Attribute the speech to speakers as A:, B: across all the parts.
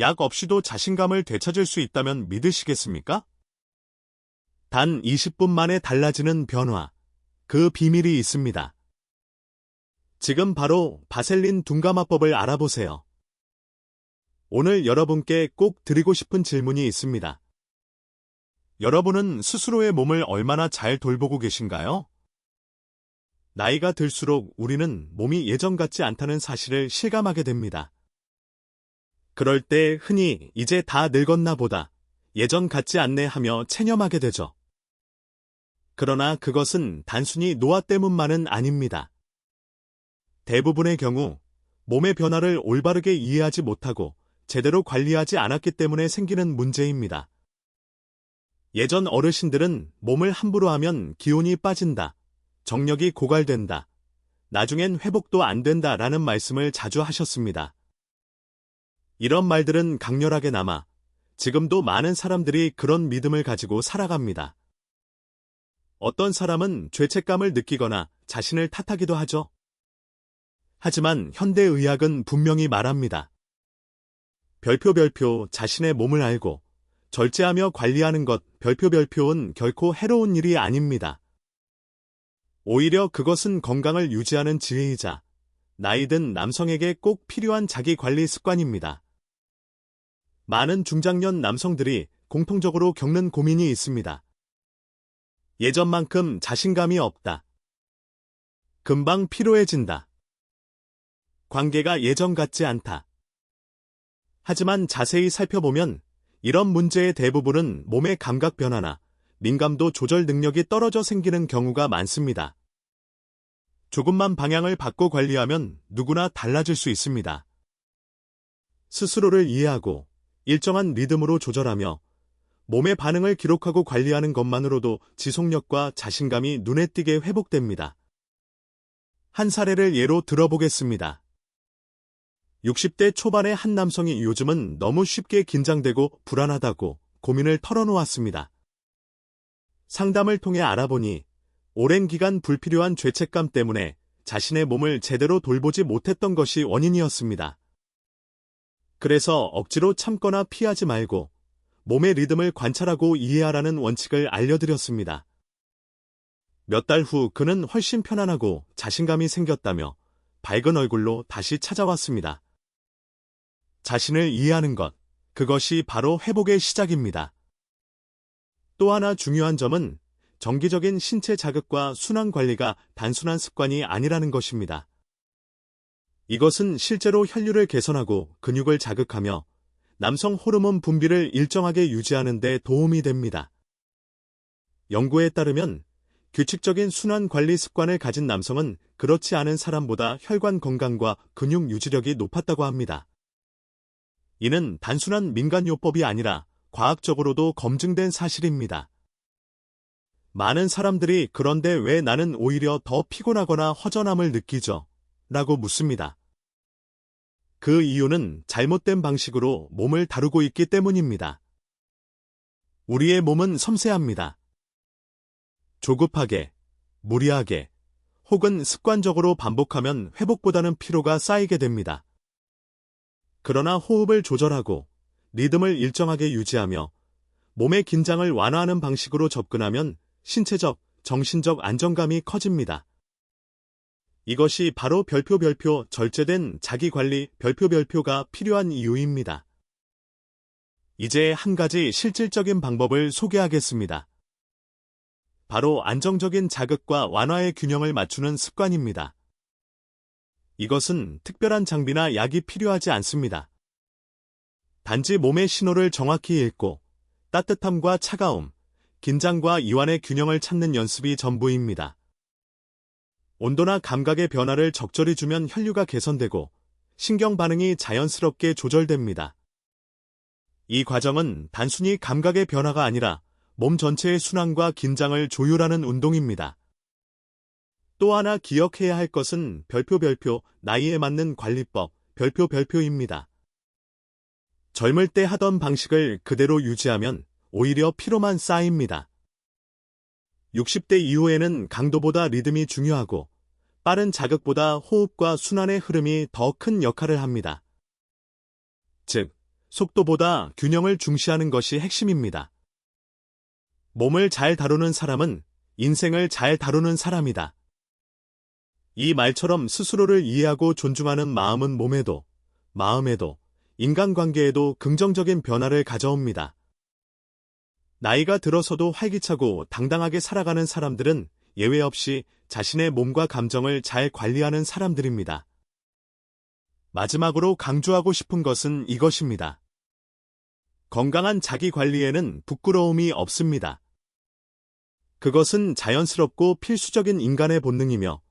A: 약 없이도 자신감을 되찾을 수 있다면 믿으시겠습니까? 단 20분 만에 달라지는 변화. 그 비밀이 있습니다. 지금 바로 바셀린 둔감화법을 알아보세요. 오늘 여러분께 꼭 드리고 싶은 질문이 있습니다. 여러분은 스스로의 몸을 얼마나 잘 돌보고 계신가요? 나이가 들수록 우리는 몸이 예전 같지 않다는 사실을 실감하게 됩니다. 그럴 때 흔히 이제 다 늙었나 보다 예전 같지 않네 하며 체념하게 되죠. 그러나 그것은 단순히 노화 때문만은 아닙니다. 대부분의 경우 몸의 변화를 올바르게 이해하지 못하고 제대로 관리하지 않았기 때문에 생기는 문제입니다. 예전 어르신들은 몸을 함부로 하면 기운이 빠진다, 정력이 고갈된다, 나중엔 회복도 안 된다라는 말씀을 자주 하셨습니다. 이런 말들은 강렬하게 남아 지금도 많은 사람들이 그런 믿음을 가지고 살아갑니다. 어떤 사람은 죄책감을 느끼거나 자신을 탓하기도 하죠. 하지만 현대의학은 분명히 말합니다. 별표 별표 자신의 몸을 알고 절제하며 관리하는 것 별표 별표는 결코 해로운 일이 아닙니다. 오히려 그것은 건강을 유지하는 지혜이자 나이든 남성에게 꼭 필요한 자기 관리 습관입니다. 많은 중장년 남성들이 공통적으로 겪는 고민이 있습니다. 예전만큼 자신감이 없다. 금방 피로해진다. 관계가 예전 같지 않다. 하지만 자세히 살펴보면 이런 문제의 대부분은 몸의 감각 변화나 민감도 조절 능력이 떨어져 생기는 경우가 많습니다. 조금만 방향을 바꿔 관리하면 누구나 달라질 수 있습니다. 스스로를 이해하고 일정한 리듬으로 조절하며 몸의 반응을 기록하고 관리하는 것만으로도 지속력과 자신감이 눈에 띄게 회복됩니다. 한 사례를 예로 들어보겠습니다. 60대 초반의 한 남성이 요즘은 너무 쉽게 긴장되고 불안하다고 고민을 털어놓았습니다. 상담을 통해 알아보니 오랜 기간 불필요한 죄책감 때문에 자신의 몸을 제대로 돌보지 못했던 것이 원인이었습니다. 그래서 억지로 참거나 피하지 말고 몸의 리듬을 관찰하고 이해하라는 원칙을 알려드렸습니다. 몇 달 후 그는 훨씬 편안하고 자신감이 생겼다며 밝은 얼굴로 다시 찾아왔습니다. 자신을 이해하는 것, 그것이 바로 회복의 시작입니다. 또 하나 중요한 점은 정기적인 신체 자극과 순환 관리가 단순한 습관이 아니라는 것입니다. 이것은 실제로 혈류를 개선하고 근육을 자극하며 남성 호르몬 분비를 일정하게 유지하는 데 도움이 됩니다. 연구에 따르면 규칙적인 순환 관리 습관을 가진 남성은 그렇지 않은 사람보다 혈관 건강과 근육 유지력이 높았다고 합니다. 이는 단순한 민간요법이 아니라 과학적으로도 검증된 사실입니다. 많은 사람들이 그런데 왜 나는 오히려 더 피곤하거나 허전함을 느끼죠? 라고 묻습니다. 그 이유는 잘못된 방식으로 몸을 다루고 있기 때문입니다. 우리의 몸은 섬세합니다. 조급하게, 무리하게, 혹은 습관적으로 반복하면 회복보다는 피로가 쌓이게 됩니다. 그러나 호흡을 조절하고 리듬을 일정하게 유지하며 몸의 긴장을 완화하는 방식으로 접근하면 신체적, 정신적 안정감이 커집니다. 이것이 바로 별표 별표 절제된 자기관리 별표 별표가 필요한 이유입니다. 이제 한 가지 실질적인 방법을 소개하겠습니다. 바로 안정적인 자극과 완화의 균형을 맞추는 습관입니다. 이것은 특별한 장비나 약이 필요하지 않습니다. 단지 몸의 신호를 정확히 읽고 따뜻함과 차가움, 긴장과 이완의 균형을 찾는 연습이 전부입니다. 온도나 감각의 변화를 적절히 주면 혈류가 개선되고 신경 반응이 자연스럽게 조절됩니다. 이 과정은 단순히 감각의 변화가 아니라 몸 전체의 순환과 긴장을 조율하는 운동입니다. 또 하나 기억해야 할 것은 별표 별표 나이에 맞는 관리법 별표 별표입니다. 젊을 때 하던 방식을 그대로 유지하면 오히려 피로만 쌓입니다. 60대 이후에는 강도보다 리듬이 중요하고 빠른 자극보다 호흡과 순환의 흐름이 더 큰 역할을 합니다. 즉, 속도보다 균형을 중시하는 것이 핵심입니다. 몸을 잘 다루는 사람은 인생을 잘 다루는 사람이다. 이 말처럼 스스로를 이해하고 존중하는 마음은 몸에도, 마음에도, 인간관계에도 긍정적인 변화를 가져옵니다. 나이가 들어서도 활기차고 당당하게 살아가는 사람들은 예외 없이 자신의 몸과 감정을 잘 관리하는 사람들입니다. 마지막으로 강조하고 싶은 것은 이것입니다. 건강한 자기 관리에는 부끄러움이 없습니다. 그것은 자연스럽고 필수적인 인간의 본능이며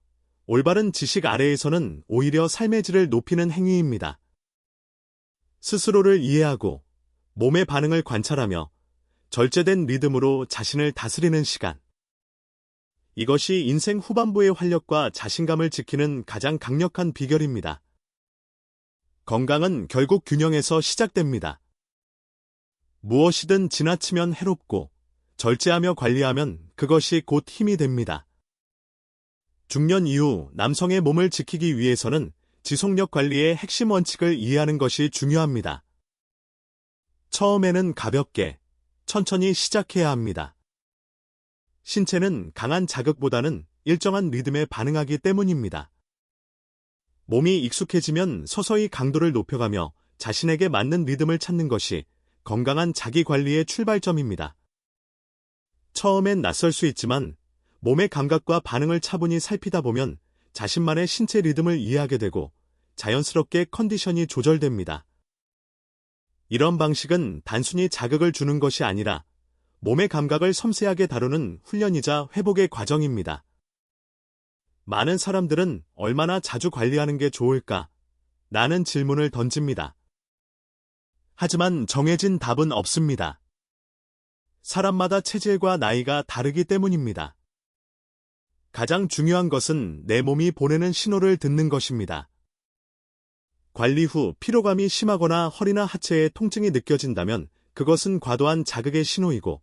A: 올바른 지식 아래에서는 오히려 삶의 질을 높이는 행위입니다. 스스로를 이해하고 몸의 반응을 관찰하며 절제된 리듬으로 자신을 다스리는 시간. 이것이 인생 후반부의 활력과 자신감을 지키는 가장 강력한 비결입니다. 건강은 결국 균형에서 시작됩니다. 무엇이든 지나치면 해롭고 절제하며 관리하면 그것이 곧 힘이 됩니다. 중년 이후 남성의 몸을 지키기 위해서는 지속력 관리의 핵심 원칙을 이해하는 것이 중요합니다. 처음에는 가볍게, 천천히 시작해야 합니다. 신체는 강한 자극보다는 일정한 리듬에 반응하기 때문입니다. 몸이 익숙해지면 서서히 강도를 높여가며 자신에게 맞는 리듬을 찾는 것이 건강한 자기 관리의 출발점입니다. 처음엔 낯설 수 있지만 몸의 감각과 반응을 차분히 살피다 보면 자신만의 신체 리듬을 이해하게 되고 자연스럽게 컨디션이 조절됩니다. 이런 방식은 단순히 자극을 주는 것이 아니라 몸의 감각을 섬세하게 다루는 훈련이자 회복의 과정입니다. 많은 사람들은 얼마나 자주 관리하는 게 좋을까? 라는 질문을 던집니다. 하지만 정해진 답은 없습니다. 사람마다 체질과 나이가 다르기 때문입니다. 가장 중요한 것은 내 몸이 보내는 신호를 듣는 것입니다. 관리 후 피로감이 심하거나 허리나 하체에 통증이 느껴진다면 그것은 과도한 자극의 신호이고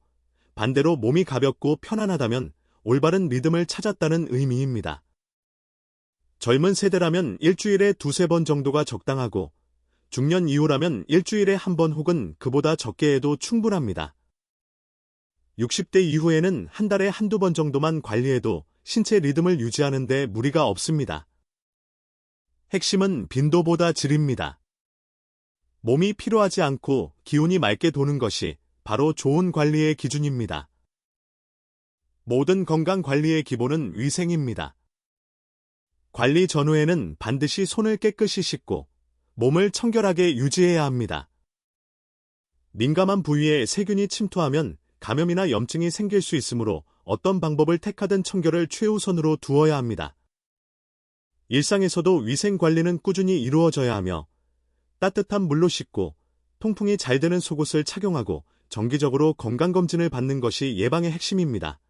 A: 반대로 몸이 가볍고 편안하다면 올바른 리듬을 찾았다는 의미입니다. 젊은 세대라면 일주일에 두세 번 정도가 적당하고 중년 이후라면 일주일에 한 번 혹은 그보다 적게 해도 충분합니다. 60대 이후에는 한 달에 한두 번 정도만 관리해도 신체 리듬을 유지하는 데 무리가 없습니다. 핵심은 빈도보다 질입니다. 몸이 피로하지 않고 기운이 맑게 도는 것이 바로 좋은 관리의 기준입니다. 모든 건강 관리의 기본은 위생입니다. 관리 전후에는 반드시 손을 깨끗이 씻고 몸을 청결하게 유지해야 합니다. 민감한 부위에 세균이 침투하면 감염이나 염증이 생길 수 있으므로 어떤 방법을 택하든 청결을 최우선으로 두어야 합니다. 일상에서도 위생 관리는 꾸준히 이루어져야 하며 따뜻한 물로 씻고 통풍이 잘 되는 속옷을 착용하고 정기적으로 건강검진을 받는 것이 예방의 핵심입니다.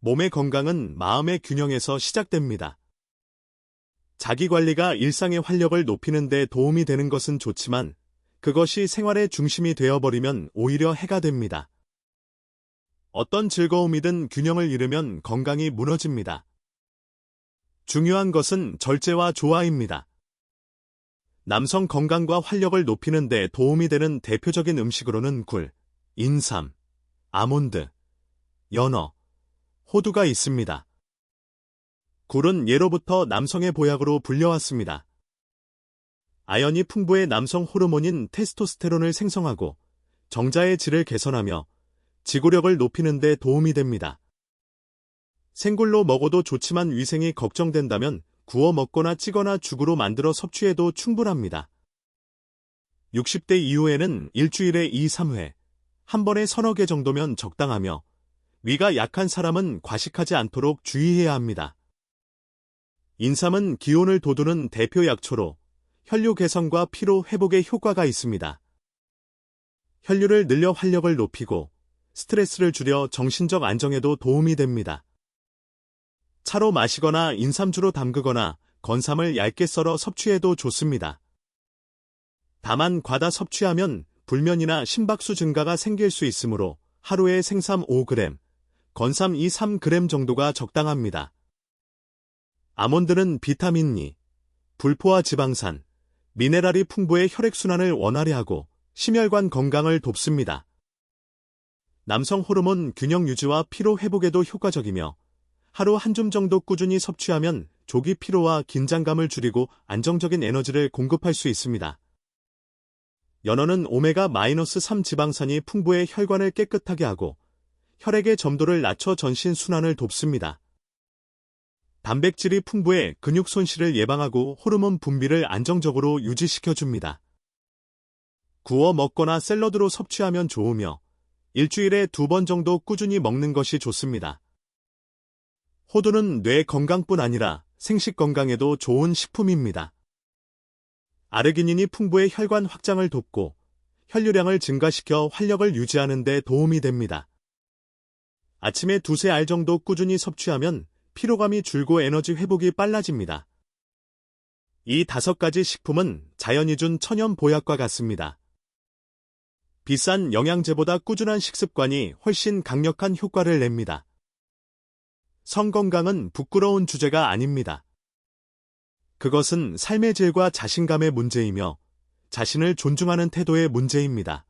A: 몸의 건강은 마음의 균형에서 시작됩니다. 자기 관리가 일상의 활력을 높이는 데 도움이 되는 것은 좋지만 그것이 생활의 중심이 되어버리면 오히려 해가 됩니다. 어떤 즐거움이든 균형을 잃으면 건강이 무너집니다. 중요한 것은 절제와 조화입니다. 남성 건강과 활력을 높이는 데 도움이 되는 대표적인 음식으로는 굴, 인삼, 아몬드, 연어, 호두가 있습니다. 굴은 예로부터 남성의 보약으로 불려왔습니다. 아연이 풍부해 남성 호르몬인 테스토스테론을 생성하고 정자의 질을 개선하며 지구력을 높이는 데 도움이 됩니다. 생굴로 먹어도 좋지만 위생이 걱정된다면 구워 먹거나 찌거나 죽으로 만들어 섭취해도 충분합니다. 60대 이후에는 일주일에 2, 3회, 한 번에 서너 개 정도면 적당하며 위가 약한 사람은 과식하지 않도록 주의해야 합니다. 인삼은 기온을 돋우는 대표 약초로 혈류 개선과 피로 회복에 효과가 있습니다. 혈류를 늘려 활력을 높이고 스트레스를 줄여 정신적 안정에도 도움이 됩니다. 차로 마시거나 인삼주로 담그거나 건삼을 얇게 썰어 섭취해도 좋습니다. 다만 과다 섭취하면 불면이나 심박수 증가가 생길 수 있으므로 하루에 생삼 5g, 건삼 2, 3g 정도가 적당합니다. 아몬드는 비타민 E, 불포화 지방산, 미네랄이 풍부해 혈액순환을 원활히 하고 심혈관 건강을 돕습니다. 남성 호르몬 균형 유지와 피로 회복에도 효과적이며 하루 한 줌 정도 꾸준히 섭취하면 조기 피로와 긴장감을 줄이고 안정적인 에너지를 공급할 수 있습니다. 연어는 오메가-3 지방산이 풍부해 혈관을 깨끗하게 하고 혈액의 점도를 낮춰 전신 순환을 돕습니다. 단백질이 풍부해 근육 손실을 예방하고 호르몬 분비를 안정적으로 유지시켜줍니다. 구워 먹거나 샐러드로 섭취하면 좋으며 일주일에 두 번 정도 꾸준히 먹는 것이 좋습니다. 호두는 뇌 건강뿐 아니라 생식 건강에도 좋은 식품입니다. 아르기닌이 풍부해 혈관 확장을 돕고 혈류량을 증가시켜 활력을 유지하는 데 도움이 됩니다. 아침에 두세 알 정도 꾸준히 섭취하면 피로감이 줄고 에너지 회복이 빨라집니다. 이 다섯 가지 식품은 자연이 준 천연 보약과 같습니다. 비싼 영양제보다 꾸준한 식습관이 훨씬 강력한 효과를 냅니다. 성건강은 부끄러운 주제가 아닙니다. 그것은 삶의 질과 자신감의 문제이며 자신을 존중하는 태도의 문제입니다.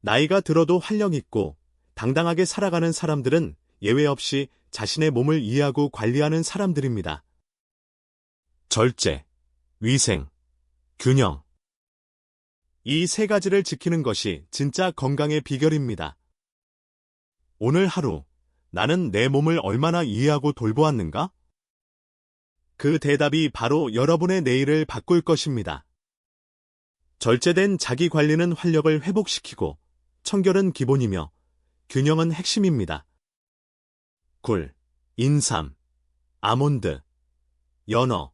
A: 나이가 들어도 활력 있고 당당하게 살아가는 사람들은 예외 없이 자신의 몸을 이해하고 관리하는 사람들입니다. 절제, 위생, 균형. 이 세 가지를 지키는 것이 진짜 건강의 비결입니다. 오늘 하루 나는 내 몸을 얼마나 이해하고 돌보았는가? 그 대답이 바로 여러분의 내일을 바꿀 것입니다. 절제된 자기 관리는 활력을 회복시키고 청결은 기본이며 균형은 핵심입니다. 굴, 인삼, 아몬드, 연어,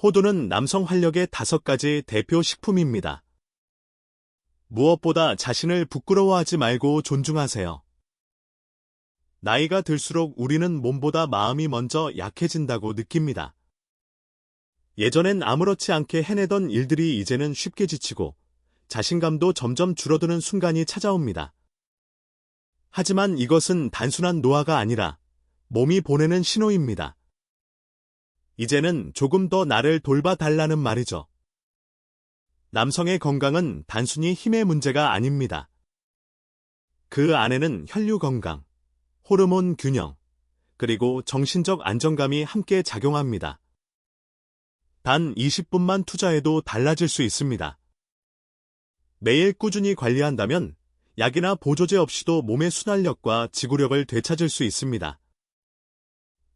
A: 호두는 남성 활력의 다섯 가지 대표 식품입니다. 무엇보다 자신을 부끄러워하지 말고 존중하세요. 나이가 들수록 우리는 몸보다 마음이 먼저 약해진다고 느낍니다. 예전엔 아무렇지 않게 해내던 일들이 이제는 쉽게 지치고 자신감도 점점 줄어드는 순간이 찾아옵니다. 하지만 이것은 단순한 노화가 아니라 몸이 보내는 신호입니다. 이제는 조금 더 나를 돌봐달라는 말이죠. 남성의 건강은 단순히 힘의 문제가 아닙니다. 그 안에는 혈류 건강, 호르몬 균형, 그리고 정신적 안정감이 함께 작용합니다. 단 20분만 투자해도 달라질 수 있습니다. 매일 꾸준히 관리한다면 약이나 보조제 없이도 몸의 순환력과 지구력을 되찾을 수 있습니다.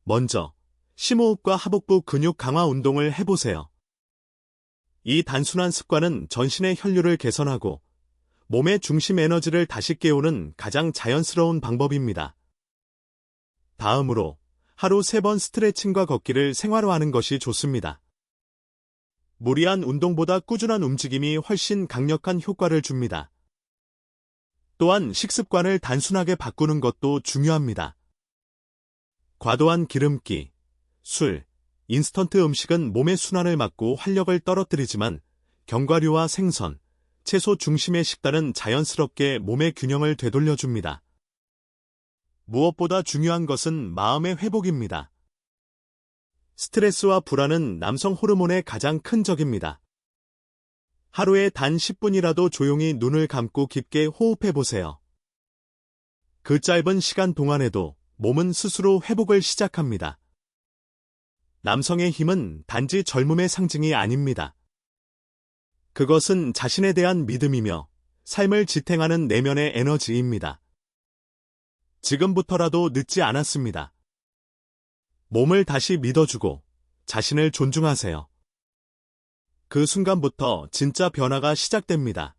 A: 먼저 심호흡과 하복부 근육 강화 운동을 해보세요. 이 단순한 습관은 전신의 혈류를 개선하고 몸의 중심 에너지를 다시 깨우는 가장 자연스러운 방법입니다. 다음으로 하루 3번 스트레칭과 걷기를 생활화하는 것이 좋습니다. 무리한 운동보다 꾸준한 움직임이 훨씬 강력한 효과를 줍니다. 또한 식습관을 단순하게 바꾸는 것도 중요합니다. 과도한 기름기, 술, 인스턴트 음식은 몸의 순환을 막고 활력을 떨어뜨리지만 견과류와 생선, 채소 중심의 식단은 자연스럽게 몸의 균형을 되돌려줍니다. 무엇보다 중요한 것은 마음의 회복입니다. 스트레스와 불안은 남성 호르몬의 가장 큰 적입니다. 하루에 단 10분이라도 조용히 눈을 감고 깊게 호흡해 보세요. 그 짧은 시간 동안에도 몸은 스스로 회복을 시작합니다. 남성의 힘은 단지 젊음의 상징이 아닙니다. 그것은 자신에 대한 믿음이며 삶을 지탱하는 내면의 에너지입니다. 지금부터라도 늦지 않았습니다. 몸을 다시 믿어주고 자신을 존중하세요. 그 순간부터 진짜 변화가 시작됩니다.